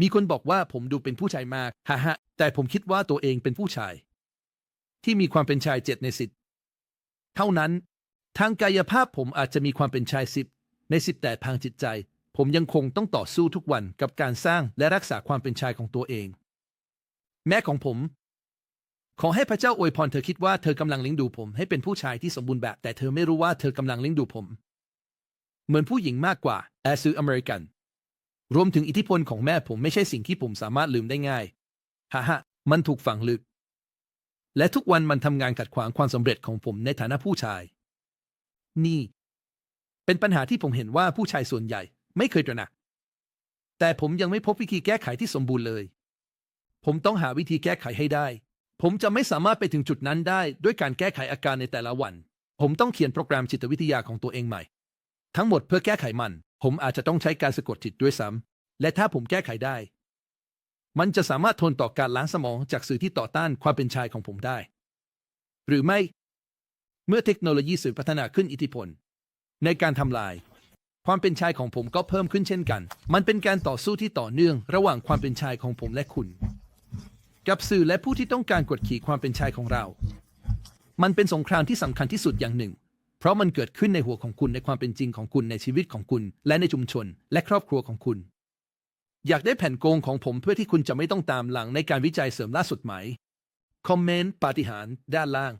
มีคนบอกว่าผมดูเป็นผู้ชายมากฮ่าฮะแต่ผมคิดว่าตัวเองเป็นผู้ชาย ที่มีความเป็นชายเจ็ดในสิบเท่านั้น ทางกายภาพผมอาจจะมีความเป็นชายสิบในสิบแต่ทางจิตใจ ผมยังคงต้องต่อสู้ทุกวันกับการสร้างและรักษาความเป็นชายของตัวเอง แม่ของผม ขอให้พระเจ้าอวยพรเธอคิดว่าเธอกำลังเลี้ยงดูผม ให้เป็นผู้ชายที่สมบูรณ์แบบ แต่เธอไม่รู้ว่าเธอกำลังเลี้ยงดูผม เหมือนผู้หญิงมากกว่าแอซื้ออเมริกัน รวมถึงอิทธิพลของแม่ผมไม่ใช่สิ่งที่ผมสามารถลืมได้ง่ายฮ่าฮมันถูกฝังลึก และทุกวันมันทำงานขัดขวางความสำเร็จของผมในฐานะผู้ชาย นี่ เป็นปัญหาที่ผมเห็นว่าผู้ชายส่วนใหญ่ ไม่เคยตระหนัก แต่ผมยังไม่พบวิธีแก้ไขที่สมบูรณ์เลย ผมต้องหาวิธีแก้ไขให้ได้ ผมจะไม่สามารถไปถึงจุดนั้นได้ด้วยการแก้ไขอาการในแต่ละวัน ผมต้องเขียนโปรแกรมจิตวิทยาของตัวเองใหม่ ทั้งหมดเพื่อแก้ไขมัน ผมอาจจะต้องใช้การสะกดจิตด้วยซ้ำและถ้าผมแก้ไขได้ มันจะสามารถทนต่อการล้างสมองจากสื่อที่ต่อต้านความเป็นชายของผมได้ หรือไม่ เมื่อเทคโนโลยีสื่อพัฒนาขึ้นอิทธิพล ในการทำลาย ความเป็นชายของผมก็เพิ่มขึ้นเช่นกัน มันเป็นการต่อสู้ที่ต่อเนื่องระหว่างความเป็นชายของผมและคุณ กับสื่อและผู้ที่ต้องการกดขี่ความเป็นชายของเรา มันเป็นสงครามที่สำคัญที่สุดอย่างหนึ่ง ราะมันเกิดขึ้นในหัวของคุณในความเป็นจริงของคุณในชีวิตของคุณ และในชุมชน และครอบครัวของคุณ อยากได้แผ่นโกงของผมเพื่อที่คุณจะไม่ต้องตามหลังในการวิจัยเสริมล่าสุดไหม คอมเมนต์ปาฏิหาริย์ด้านล่าง